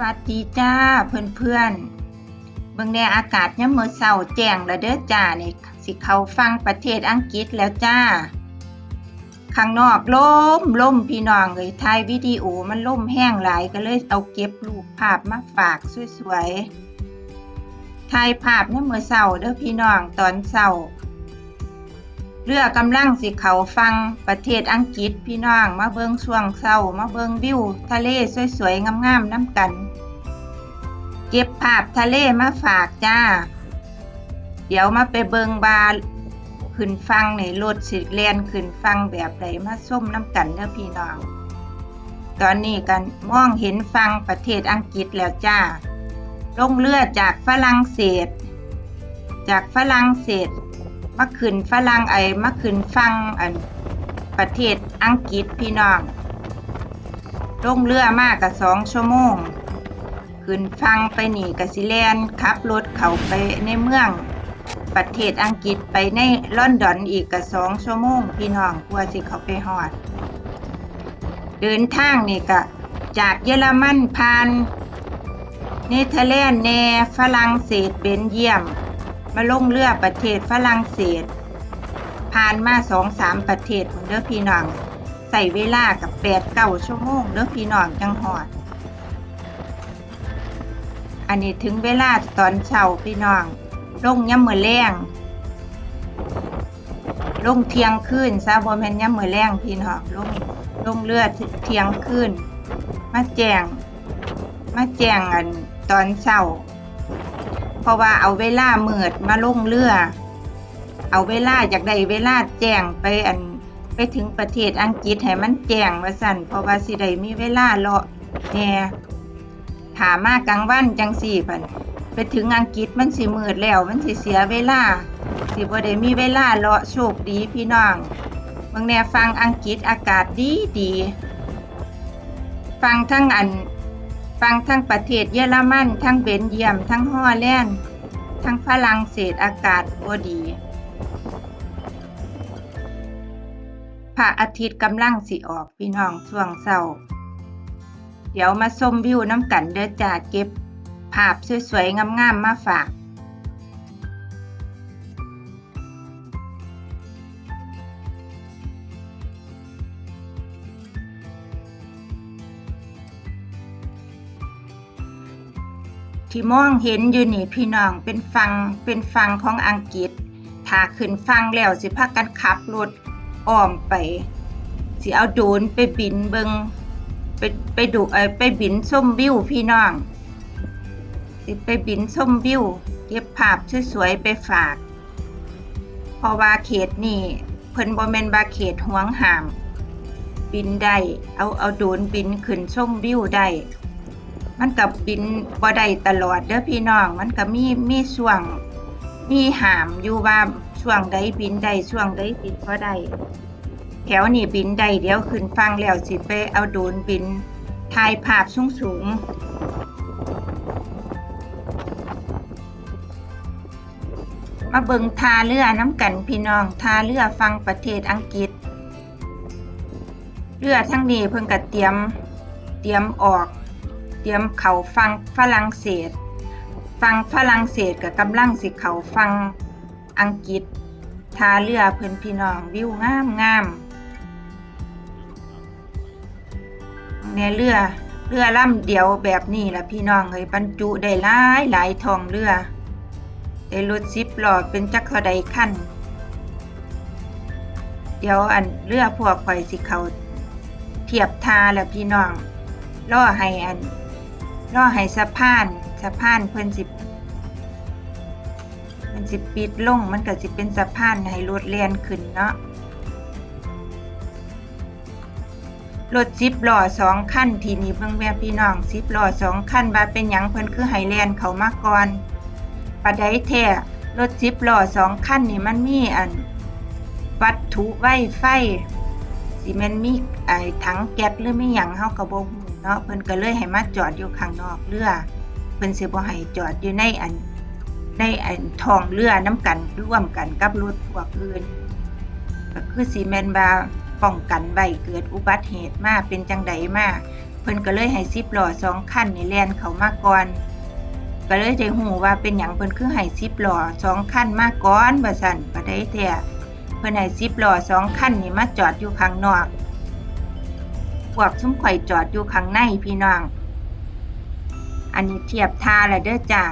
วัสดีจ้าเพื่อนเพื่อนเบิ่งแนอากาศยามมือเช้าแจ้งแล้วเด้อจ้านี่สิเขาฟังประเทศอังกฤษแล้วจ้า ข้างนอกลมลมพี่น้องเอ้ยถ่ายวิดีโอมันลมแห้งหลายก็เลยเอาเก็บรูปภาพมาฝากสวยๆถ่ายภาพยามมื้อเช้าเด้อพี่น้องตอนเช้า เรือกำลังสิเขาฟังประเทศอังกฤษพี่น้องมาเบิงช่วงเศร้ามาเบิงวิวทะเลสวยๆงามๆน้ำกัน เก็บภาพทะเลมาฝากจ้า เดี๋ยวมาไปเบิงบาขึ้นฟังในรถสิแลนขึ้นฟังแบบใดมาส้มน้ำกันเด้อพี่น้อง ตอนนี้กันมองเห็นฟังประเทศอังกฤษแล้วจ้าลงเรือจากฝรั่งเศส จากฝรั่งเศส มาขึ้นฝรั่งไอ้มาขึ้นฟังอันประเทศอังกฤษพี่น้องลงเรือมากกับสองชั่วโมง ขึ้นฟังไปหนี่กสิแลนขับรถเข้าไปในเมือง ประเทศอังกฤษไปในลอนดอนอีกกับสองชั่วโมง พี่น้องกลัวสิเขาไปฮอด เดินทางนี่ก็จากเยอรมันผ่านเนเธอร์แลนด์แนฝรั่งเศสเบนเยียม มาลงเรือประเทศฝรั่งเศส ผ่านมาสองสามประเทศบนเด้อพี่น้องใส่เวลากับแปดเก้าชั่วโมงเด้อพี่น้องจังหอด อันนี้ถึงเวลาตอนเช้าพี่น้องลงย่ำมือแรงลงเทียงคืนซาบอแมนย่ำมือแรงพี่น้องลงลงเรือเทียงคืนมาแจงมาแจงอันตอนเช้า เพราะว่าเอาเวลาเมืดมาลงเรือ เอาเวลาจากใดเวลาแจ้งไปอันไปถึงประเทศอังกฤษให้มันแจ้งว่าสั่นเพราะว่าสิได้มีเวลาเลาะแหน่ถามมากลางวันจังสี่พันไปถึงอังกฤษมันสิมืดแล้วมันสิเสียเวลา สิบ่ได้มีเวลาเลาะโชคดีพี่น้องเมืองแนฟังอังกฤษอากาศดีดี ฟังทั้งอัน ฟังทั้งประเทศเยอรมัน ทั้งเบนเยียม ทั้งฮอลแลนด์ ทั้งฝรั่งเศสอากาศบ่ดี พระอาทิตย์กำลังสิออกพี่น้องช่วงเช้า เดี๋ยวมาชมวิวน้ำกันเด้อจ่าเก็บ ภาพสวยๆงามๆมาฝาก ที่มองเห็นอยู่นี่พี่น้องเป็นฟังเป็นฟังของอังกฤษ ถ้าขึ้นฟังแล้วสิพากันขับรถอ้อมไป สิเอาโดนไปบินเบิงไปไปดูเอไปบินชมวิวพี่น้อง สิไปบินชมวิวเก็บภาพสวยๆไปฝาก เพราะว่าเขตนี่เพิ่นบ่แม่นว่าเขตห่วงห้าม บินได้เอาเอาโดนบินขึ้นชมวิวได้ มันกับบินบ่ได้ตลอดเด้อพี่น้อง มันก็มีมีช่วงมีหามอยู่ว่าช่วงใดบินได้ช่วงใดบินบ่ได้แถวนี้บินได้เดี๋ยวขึ้นฟังแล้วสิไปเอาโดนบินถ่ายภาพสูงสูงมาเบิงทาเรือน้ำกันพี่น้องทาเรือฟังประเทศอังกฤษ เรือทั้งนี้เพิ่งกะเตรียมเตรียมออก เตรียมเขาฟังฝรั่งเศส ฟังฝรั่งเศสกับกำลังสิเขาฟังอังกฤษทาเรือเพิ่อนพี่น้องวิวงามงามในเรือเรือล่ำเดียวแบบนี้ล่ะพี่น้องเฮ้ยบรรจุได้หลายหลายทองเรือได้รถซิปหล้อเป็นจักรเท่าใดขั้นเดี๋ยวอันเรือพวกข่อยสิเขาเทียบทาแล้วพี่น้องล่อให้อัน ล่อให้สะพานสะพานเพิ่นสิมันสิปิดลงมันก็สิเป็นสะพานให้รถเลียนขึ้นเนาะรถสิบล้อสองคันทีนี้เบิ่งแม่พี่น้องสิบล้อสองคันว่าเป็นหยังเพิ่นคือให้แล่นเขามาก่อนปะไดแท้รถสิบล้อสองคันนี่มันมีอัน วัตถุไวไฟสิม่นมีไอ้ถังแก๊สหรือไม่หยังเฮาก็บ่ฮู้ เนาะเพิ่นก็เลยให้มาจอดอยู่ข้างนอกเรือเพิ่นสิบ่ให้จอดอยู่ในอันในอันท้องเรือน้ำกันร่วมกันกับรถพวกอื่นก็คือสิแม่นว่าป้องกันไว้เกิดอุบัติเหตุมาเป็นจังใดมาเพิ่นก็เลยให้10ล้อสองคันนี่แล่นเข้ามาก่อน ก็เลยได้ฮู้ว่าเป็นหยังเพิ่นคือให้10ล้อสองคันมาก่อนว่าซั่นบ่ได้แท้เพิ่นให้10ล้อสองคันนี่มาจอดอยู่ข้างนอก พวกซุ่มข่อยจอดอยู่ข้างในพี่น้อง อันนี้เทียบท่าแล้วเด้อจ้า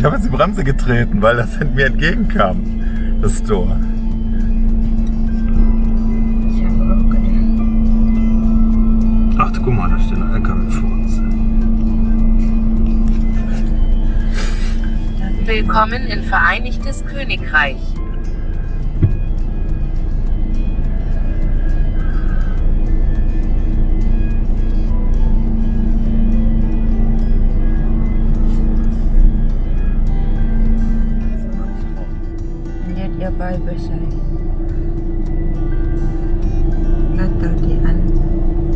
Ich habe jetzt die Bremse getreten, weil das mir entgegenkam, das Tor. Ich habe auch gedacht. Ach, guck mal, da steht ein LKW vor uns. Willkommen in Vereinigtes Königreich. Besar. Latar die an.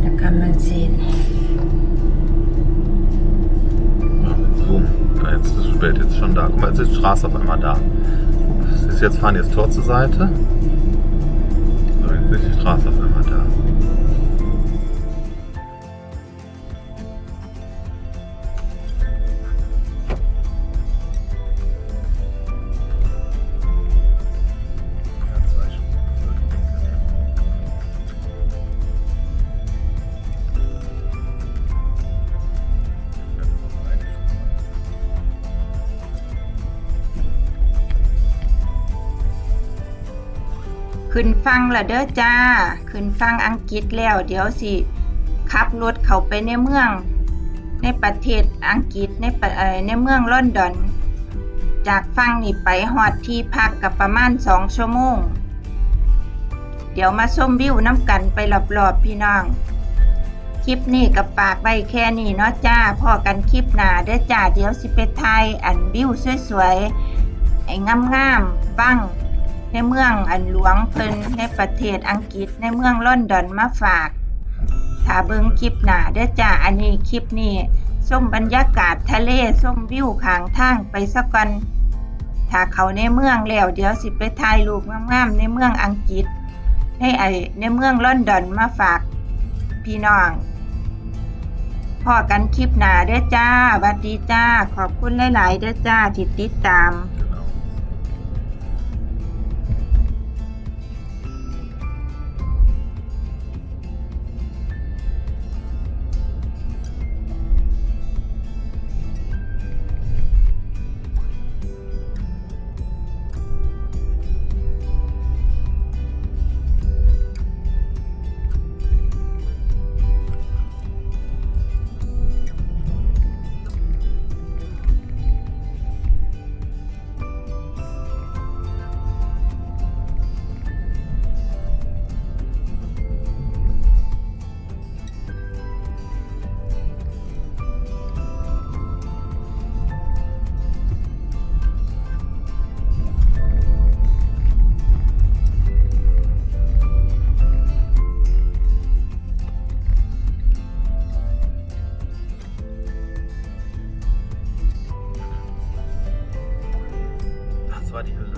Da kann man sehen. Boom. Jetzt ist es spät, jetzt schon da. Guck mal, jetzt ist die Straße auf einmal da. Ist jetzt fahren jetzt Tor zur Seite. So, jetzt ist die Straße ขึ้นฟังละเด้อจ้า ขึ้นฟังอังกฤษแล้ว เดี๋ยวสิขับรถเข้าไปในเมือง ในประเทศอังกฤษในในเมืองลอนดอน จากฟังนี่ไปฮอดที่พักกับประมาณสองชั่วโมง เดี๋ยวมาชมวิวน้ำกันไปรอบๆพี่น้อง คลิปนี้กับปากไว้แค่นี้เนาะจ้าพอกันคลิปหนาเด้อจ้าเดี๋ยวสิไปถ่ายอันวิวสวยๆไอ้งามๆบ้าง ในเมืองอันหลวงเพิ่นในประเทศอังกฤษในเมืองลอนดอนมาฝากถ้าเบิ่งคลิปหน้าเด้อจ้าอันนี้คลิปนี้ส้มบรรยากาศทะเลส้มวิวขางทางไปสักก่อนถ้าเขาในเมืองแล้วเดี๋ยวสิไปถ่ายรูปงามๆในเมืองอังกฤษในไอในเมืองลอนดอนมาฝากพี่น้องพอกันคลิปหน้าเด้อจ้าหวัดดีจ้า ขอบคุณหลาย ๆ เด้อจ้าที่ติดตาม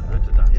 Давайте так.